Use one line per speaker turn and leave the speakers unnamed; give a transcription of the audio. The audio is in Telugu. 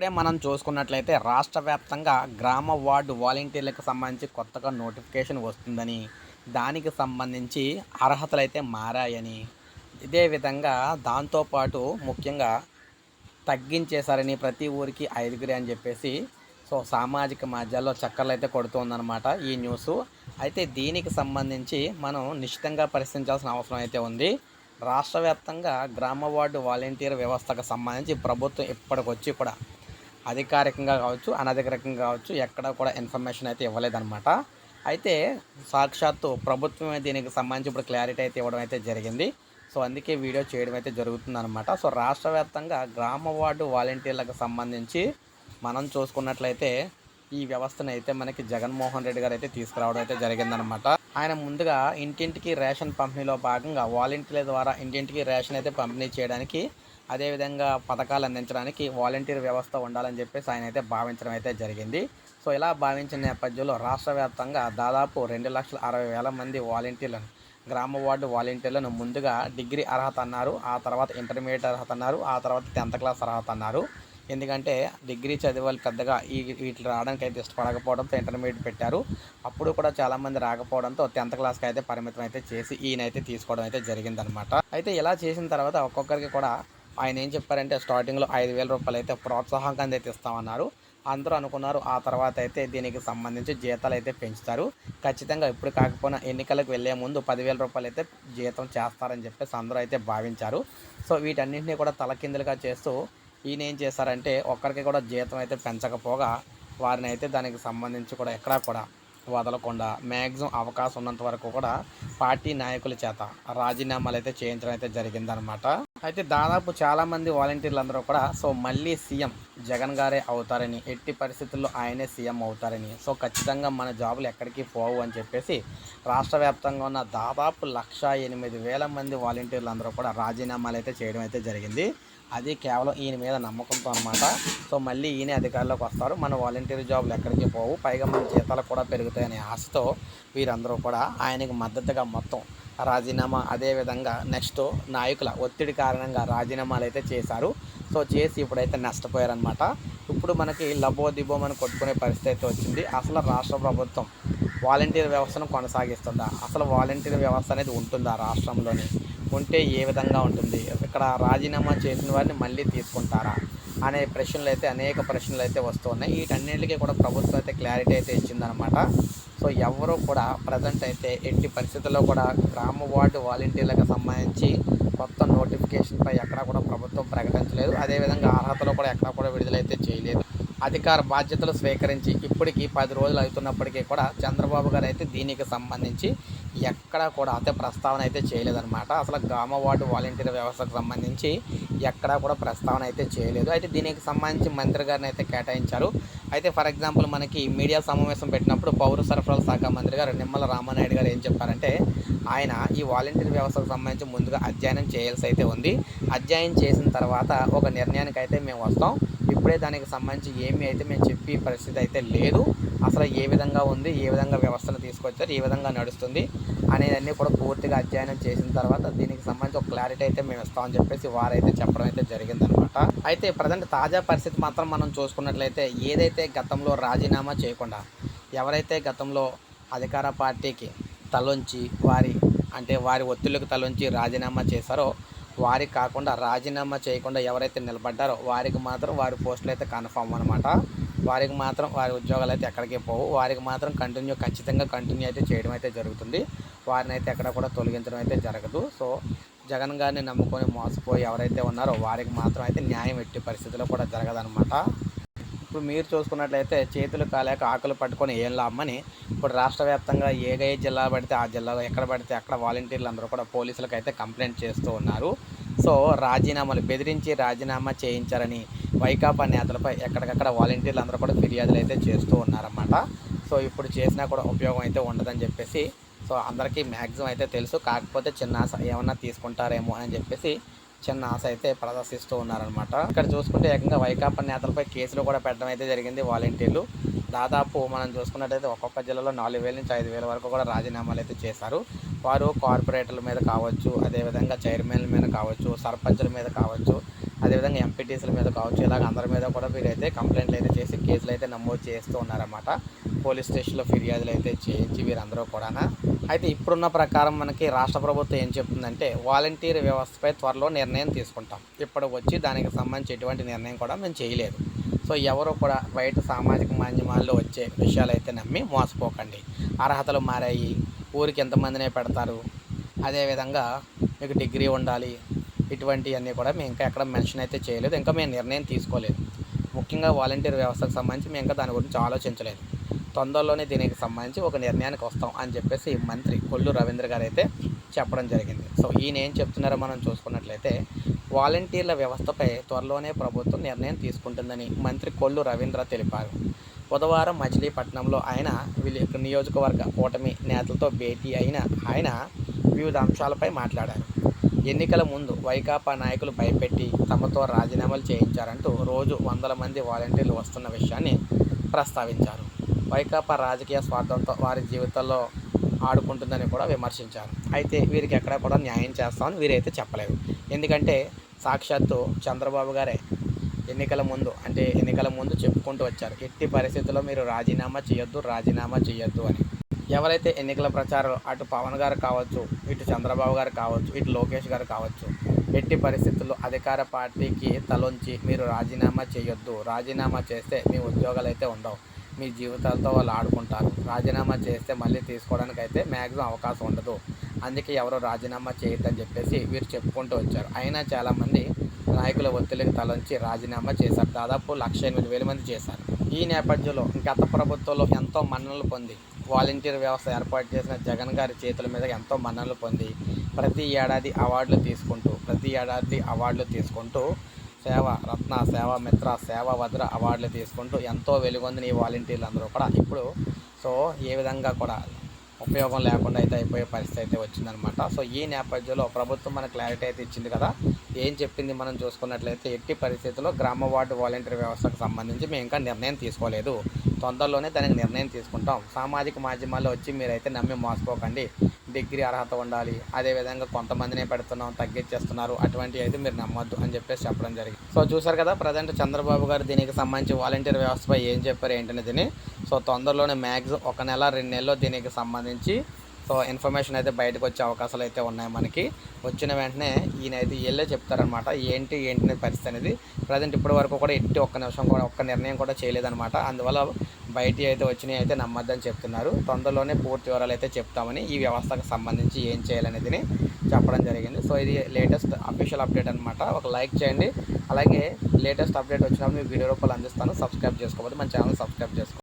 ఇప్పుడే మనం చూసుకున్నట్లయితే రాష్ట్ర వ్యాప్తంగా గ్రామ వార్డు వాలంటీర్లకు సంబంధించి కొత్తగా నోటిఫికేషన్ వస్తుందని దానికి సంబంధించి అర్హతలు అయితే మారాయని. ఇదే విధంగా దాంతోపాటు ముఖ్యంగా తగ్గించేశారని ప్రతి ఊరికి ఐదుగురి అని చెప్పేసి సో సామాజిక మాధ్యాల్లో చక్కర్లు అయితే కొడుతుందన్నమాట ఈ న్యూస్. అయితే దీనికి సంబంధించి మనం నిశ్చితంగా పరిశీలించాల్సిన అవసరం అయితే ఉంది. రాష్ట్ర వ్యాప్తంగా గ్రామ వార్డు వాలంటీర్ వ్యవస్థకు సంబంధించి ప్రభుత్వం ఇప్పటికొచ్చి కూడా అధికారికంగా కావచ్చు అనధికారికంగా కావచ్చు ఎక్కడ కూడా ఇన్ఫర్మేషన్ అయితే ఇవ్వలేదన్నమాట. అయితే సాక్షాత్తు ప్రభుత్వమే దీనికి సంబంధించి ఇప్పుడు క్లారిటీ అయితే ఇవ్వడం అయితే జరిగింది. సో అందుకే వీడియో చేయడం అయితే జరుగుతుందన్నమాట. సో రాష్ట్ర వ్యాప్తంగా గ్రామ వార్డు వాలంటీర్లకు సంబంధించి మనం చూసుకున్నట్లయితే ఈ వ్యవస్థను అయితే మనకి జగన్మోహన్ రెడ్డి గారు అయితే తీసుకురావడం అయితే జరిగిందనమాట ఆయన ముందుగా ఇంటింటికి రేషన్ పంపిణీలో భాగంగా వాలంటీర్ల ద్వారా ఇంటింటికి రేషన్ అయితే పంపిణీ చేయడానికి అదేవిధంగా పథకాలు అందించడానికి వాలంటీర్ వ్యవస్థ ఉండాలని చెప్పేసి ఆయన అయితే భావించడం అయితే జరిగింది. సో ఇలా భావించిన నేపథ్యంలో రాష్ట్ర వ్యాప్తంగా దాదాపు రెండు లక్షల అరవై వేల మంది వాలంటీర్లను గ్రామ వార్డు వాలంటీర్లను ముందుగా డిగ్రీ అర్హత అన్నారు ఆ తర్వాత ఇంటర్మీడియట్ అర్హత అన్నారు ఆ తర్వాత టెన్త్ క్లాస్ అర్హత అన్నారు. ఎందుకంటే డిగ్రీ చదివాలి పెద్దగా ఈ వీటికి రావడానికి అయితే ఇష్టపడకపోవడంతో ఇంటర్మీడియట్ పెట్టారు. అప్పుడు కూడా చాలామంది రాకపోవడంతో టెన్త్ క్లాస్కి అయితే పరిమితం అయితే చేసి ఈయన అయితే తీసుకోవడం అయితే జరిగిందనమాట. అయితే ఇలా చేసిన తర్వాత ఒక్కొక్కరికి కూడా ఆయన ఏం చెప్పారంటే స్టార్టింగ్లో ఐదు వేల రూపాయలు అయితే ప్రోత్సాహంగా అయితే ఇస్తామన్నారు. అందరూ అనుకున్నారు ఆ తర్వాత అయితే దీనికి సంబంధించి జీతాలు అయితే పెంచుతారు. ఖచ్చితంగా ఇప్పుడు కాకపోయినా ఎన్నికలకు వెళ్ళే ముందు పదివేల రూపాయలు అయితే జీతం చేస్తారని చెప్పేసి అందరూ అయితే భావించారు. సో వీటన్నింటినీ కూడా తలకిందులుగా చేస్తూ ఈయన ఏం చేశారంటే ఒక్కరికి కూడా జీతం అయితే పెంచకపోగా వారిని అయితే దానికి సంబంధించి కూడా ఎక్కడా కూడా వదలకుండా మ్యాక్సిమం అవకాశం ఉన్నంత వరకు కూడా పార్టీ నాయకుల చేత రాజీనామాలు అయితే చేయించడం అయితే జరిగిందనమాట అయితే దాదాపు చాలామంది వాలంటీర్లు అందరూ కూడా సో మళ్ళీ సీఎం జగన్ గారే అవుతారని ఎట్టి పరిస్థితుల్లో ఆయనే సీఎం అవుతారని. సో ఖచ్చితంగా మన జాబులు ఎక్కడికి పోవు అని చెప్పేసి రాష్ట్ర వ్యాప్తంగా ఉన్న దాదాపు లక్ష ఎనిమిది వేల మంది వాలంటీర్లు అందరూ కూడా రాజీనామాలు అయితే చేయడం అయితే జరిగింది. అది కేవలం ఈయన మీద నమ్మకంతో అనమాట సో మళ్ళీ ఈయన అధికారంలోకి వస్తారు. మన వాలంటీర్ జాబులు ఎక్కడికి పోవు. పైగా మన జీతాలు కూడా పెరుగుతాయనే ఆశతో వీరందరూ కూడా ఆయనకు మద్దతుగా మొత్తం రాజీనామా అదేవిధంగా నెక్స్ట్ నాయకుల ఒత్తిడి కారణంగా రాజీనామాలు అయితే చేశారు. సో చేసి ఇప్పుడైతే నష్టపోయారనమాట ఇప్పుడు మనకి లబో దిబోమని కొట్టుకునే పరిస్థితి అయితే వచ్చింది. అసలు రాష్ట్ర ప్రభుత్వం వాలంటీర్ వ్యవస్థను కొనసాగిస్తుందా? అసలు వాలంటీర్ వ్యవస్థ అనేది ఉంటుందా రాష్ట్రంలోని? ఉంటే ఏ విధంగా ఉంటుంది? ఇక్కడ రాజీనామా చేసిన వారిని మళ్ళీ తీసుకుంటారా? అనే ప్రశ్నలు అయితే అనేక ప్రశ్నలు అయితే వస్తున్నాయి వీటన్నిటికీ కూడా ప్రభుత్వం అయితే క్లారిటీ అయితే ఇచ్చిందనమాట సో ఎవరు కూడా ప్రజెంట్ అయితే ఎట్టి పరిస్థితుల్లో కూడా గ్రామ వార్డు వాలంటీర్లకు సంబంధించి కొత్త నోటిఫికేషన్పై ఎక్కడా కూడా ప్రభుత్వం ప్రకటించలేదు. అదేవిధంగా అర్హతలో కూడా ఎక్కడా కూడా విడుదలైతే చేయలేదు. అధికార బాధ్యతలు స్వీకరించి ఇప్పటికీ పది రోజులు అవుతున్నప్పటికీ కూడా చంద్రబాబు గారు అయితే దీనికి సంబంధించి ఎక్కడా కూడా అయితే ప్రస్తావన అయితే చేయలేదన్నమాట. అసలు గ్రామ వార్డు వాలంటీర్ వ్యవస్థకు సంబంధించి ఎక్కడా కూడా ప్రస్తావన అయితే చేయలేదు. అయితే దీనికి సంబంధించి మంత్రి గారిని అయితే కేటాయించారు. అయితే ఫర్ ఎగ్జాంపుల్ మనకి మీడియా సమావేశం పెట్టినప్పుడు పౌర సరఫరాల శాఖ మంత్రి గారు నిమ్మల రామానాయుడు గారు ఏం చెప్పారంటే ఆయన ఈ వాలంటీర్ వ్యవస్థకు సంబంధించి ముందుగా అధ్యయనం చేయాల్సి అయితే ఉంది. అధ్యయనం చేసిన తర్వాత ఒక నిర్ణయానికి అయితే మేము వస్తాం. ఇప్పుడే దానికి సంబంధించి ఏమి అయితే మేము చెప్పే పరిస్థితి అయితే లేదు. అసలు ఏ విధంగా ఉంది ఏ విధంగా వ్యవస్థను తీసుకొచ్చారు ఏ విధంగా నడుస్తుంది అనేదన్నీ కూడా పూర్తిగా అధ్యయనం చేసిన తర్వాత దీనికి సంబంధించి ఒక క్లారిటీ అయితే మేము ఇస్తామని చెప్పేసి వారైతే చెప్పడం అయితే జరిగిందనమాట. అయితే ప్రజెంట్ తాజా పరిస్థితి మాత్రం మనం చూసుకున్నట్లయితే ఏదైతే గతంలో రాజీనామా చేయకుండా ఎవరైతే గతంలో అధికార పార్టీకి తలొంచి వారి అంటే వారి ఒత్తిళ్ళకు తలొంచి రాజీనామా చేశారో వారికి కాకుండా రాజీనామా చేయకుండా ఎవరైతే నిలబడ్డారో వారికి మాత్రం వారి పోస్టులు అయితే కన్ఫామ్ అనమాట వారికి మాత్రం వారి ఉద్యోగాలు అయితే ఎక్కడికి పోవు. వారికి మాత్రం కంటిన్యూ ఖచ్చితంగా కంటిన్యూ అయితే చేయడం అయితే జరుగుతుంది. వారిని అయితే ఎక్కడ కూడా తొలగించడం అయితే జరగదు. సో జగన్ గారిని నమ్ముకొని మోసపోయి ఎవరైతే ఉన్నారో వారికి మాత్రం అయితే న్యాయం ఎట్టి పరిస్థితుల్లో కూడా జరగదనమాట ఇప్పుడు మీరు చూసుకున్నట్లయితే చేతులు కాలేక ఆకులు పట్టుకొని ఏం లాభమని ఇప్పుడు రాష్ట్ర వ్యాప్తంగా ఏ ఏ జిల్లా పడితే ఆ జిల్లాలో ఎక్కడ పడితే అక్కడ వాలంటీర్లు అందరూ కూడా పోలీసులకు అయితే కంప్లైంట్ చేస్తూ ఉన్నారు. సో రాజీనామాలు బెదిరించి రాజీనామా చేయించారని వైకాపా నేతలపై ఎక్కడికక్కడ వాలంటీర్లు అందరూ కూడా ఫిర్యాదులు అయితే చేస్తూ ఉన్నారన్నమాట. సో ఇప్పుడు చేసినా కూడా ఉపయోగం అయితే ఉండదని చెప్పేసి సో అందరికీ మ్యాక్సిమం అయితే తెలుసు. కాకపోతే చిన్న ఆశ ఏమన్నా తీసుకుంటారేమో అని చెప్పేసి చిన్న ఆశ అయితే ప్రదర్శిస్తూ ఉన్నారనమాట ఇక్కడ చూసుకుంటే ఏకంగా వైకాపా నేతలపై కేసులు కూడా పెట్టడం అయితే జరిగింది వాలంటీర్లు. దాదాపు మనం చూసుకున్నట్టయితే ఒక్కొక్క జిల్లాలో నాలుగు వేల నుంచి ఐదు వేల వరకు కూడా రాజీనామాలు అయితే చేశారు. వారు కార్పొరేటర్ల మీద కావచ్చు అదేవిధంగా చైర్మన్ల మీద కావచ్చు సర్పంచుల మీద కావచ్చు అదేవిధంగా ఎంపీటీసీల మీద కావచ్చు ఇలాగ అందరి మీద కూడా వీరైతే కంప్లైంట్లు అయితే చేసి కేసులు అయితే నమోదు చేస్తూ ఉన్నారన్నమాట. పోలీస్ స్టేషన్లో ఫిర్యాదులు అయితే చేయించి వీరందరూ కూడా అయితే ఇప్పుడున్న ప్రకారం మనకి రాష్ట్ర ప్రభుత్వం ఏం చెప్తుందంటే వాలంటీర్ వ్యవస్థపై త్వరలో నిర్ణయం తీసుకుంటాం. ఇప్పుడు వచ్చి దానికి సంబంధించి ఎటువంటి నిర్ణయం కూడా మేము చేయలేదు. సో ఎవరు కూడా బయట సామాజిక మాధ్యమాల్లో వచ్చే విషయాలు అయితే నమ్మి మోసపోకండి. అర్హతలు మారాయి ఊరికి ఎంతమందినే పెడతారు. అదేవిధంగా మీకు డిగ్రీ ఉండాలి ఇటువంటివన్నీ కూడా మేము ఇంకా ఎక్కడ మెన్షన్ అయితే చేయలేదు. ఇంకా మేము నిర్ణయం తీసుకోలేదు. ముఖ్యంగా వాలంటీర్ వ్యవస్థకు సంబంధించి మేము ఇంకా దాని గురించి ఆలోచించలేదు. తొందరలోనే దీనికి సంబంధించి ఒక నిర్ణయానికి వస్తాం అని చెప్పేసి మంత్రి కొల్లు రవీంద్ర గారు అయితే చెప్పడం జరిగింది. సో ఈయన ఏం చెప్తున్నారో మనం చూసుకున్నట్లయితే వాలంటీర్ల వ్యవస్థపై త్వరలోనే ప్రభుత్వం నిర్ణయం తీసుకుంటుందని మంత్రి కొల్లు రవీంద్ర తెలిపారు. బుధవారం మచిలీపట్నంలో ఆయన నియోజకవర్గ కూటమి నేతలతో భేటీ అయిన ఆయన వివిధ అంశాలపై మాట్లాడారు. ఎన్నికల ముందు వైకాపా నాయకులు భయపెట్టి తమతో రాజీనామాలు చేయించారంటూ రోజు వందల మంది వాలంటీర్లు వస్తున్న విషయాన్ని ప్రస్తావించారు. వైకాపా రాజకీయ స్వార్థంతో వారి జీవితాల్లో ఆడుకుంటుందని కూడా విమర్శించారు. అయితే వీరికి ఎక్కడ కూడా న్యాయం చేస్తామని వీరైతే చెప్పలేదు. ఎందుకంటే సాక్షాత్తు చంద్రబాబు గారే ఎన్నికల ముందు అంటే ఎన్నికల ముందు చెప్పుకుంటూ వచ్చారు. ఎట్టి పరిస్థితుల్లో మీరు రాజీనామా చేయొద్దు రాజీనామా చేయొద్దు అని. ఎవరైతే ఎన్నికల ప్రచారం అటు పవన్ గారు కావచ్చు ఇటు చంద్రబాబు గారు కావచ్చు ఇటు లోకేష్ గారు కావచ్చు ఎట్టి పరిస్థితుల్లో అధికార పార్టీకి తలొంచి మీరు రాజీనామా చేయొద్దు. రాజీనామా చేస్తే మీ ఉద్యోగాలు అయితే ఉండవు. మీ జీవితాలతో వాళ్ళు ఆడుకుంటారు. రాజీనామా చేస్తే మళ్ళీ తీసుకోవడానికి అయితే మ్యాక్సిమం అవకాశం ఉండదు. అందుకే ఎవరు రాజీనామా చేయొద్దని చెప్పేసి వీరు చెప్పుకుంటూ వచ్చారు. అయినా చాలామంది నాయకుల ఒత్తిడికి తలంచి రాజీనామా చేశారు. దాదాపు లక్ష ఎనిమిది వేల మంది చేశారు. ఈ నేపథ్యంలో గత ప్రభుత్వంలో ఎంతో మన్ననలు పొంది వాలంటీర్ వ్యవస్థ ఏర్పాటు చేసిన జగన్ గారి చేతుల మీద ఎంతో మన్ననలు పొంది ప్రతి ఏడాది అవార్డులు తీసుకుంటూ ప్రతి ఏడాది అవార్డులు తీసుకుంటూ సేవ రత్న సేవ మిత్ర సేవ భద్ర అవార్డులు తీసుకుంటూ ఎంతో వెలుగొందిన ఈ వాలంటీర్లు అందరూ కూడా ఇప్పుడు సో ఏ విధంగా కూడా ఉపయోగం లేకుండా అయితే అయిపోయే పరిస్థితి అయితే వచ్చిందనమాట సో ఈ నేపథ్యంలో ప్రభుత్వం మన క్లారిటీ అయితే ఇచ్చింది కదా. ఏం చెప్పింది మనం చూసుకున్నట్లయితే ఎట్టి పరిస్థితుల్లో గ్రామ వార్డు వాలంటీర్ వ్యవస్థకు సంబంధించి మేము ఇంకా నిర్ణయం తీసుకోలేదు. తొందరలోనే దానికి నిర్ణయం తీసుకుంటాం. సామాజిక మాధ్యమాల్లో వచ్చి మీరైతే నమ్మి మోసపోకండి. డిగ్రీ అర్హత ఉండాలి. అదేవిధంగా కొంతమందినే పెడుతున్నాం తగ్గించేస్తున్నారు. అటువంటివి అయితే మీరు నమ్మొద్దు అని చెప్పేసి చెప్పడం జరిగింది. సో చూసారు కదా ప్రజెంట్ చంద్రబాబు గారు దీనికి సంబంధించి వాలంటీర్ వ్యవస్థపై ఏం చెప్పారు ఏంటనేది. సో తొందరలోనే మ్యాక్సిమం ఒక నెల రెండు నెలలో దీనికి సంబంధించి సో ఇన్ఫర్మేషన్ అయితే బయటకు వచ్చే అవకాశాలు అయితే ఉన్నాయి మనకి. వచ్చిన వెంటనే ఈయన అయితే వీళ్ళే చెప్తారనమాట. ఏంటి ఏంటి అనే పరిస్థితి అనేది. ప్రజెంట్ ఇప్పటి వరకు కూడా ఎట్టి ఒక్క నిమిషం కూడా ఒక్క నిర్ణయం కూడా చేయలేదనమాట. అందువల్ల బయట అయితే వచ్చినాయి అయితే నమ్మద్దని చెప్తున్నారు. తొందరలోనే పూర్తి వివరాలు అయితే చెప్తామని ఈ వ్యవస్థకు సంబంధించి ఏం చేయాలనేది చెప్పడం జరిగింది. సో ఇది లేటెస్ట్ అఫీషియల్ అప్డేట్ అనమాట. ఒక లైక్ చేయండి. అలాగే లేటెస్ట్ అప్డేట్ వచ్చినప్పుడు మీ వీడియో రూపాయలు అందిస్తాను. సబ్స్క్రైబ్ చేసుకోకపోతే మన ఛానల్ సబ్స్క్రైబ్ చేసుకోండి.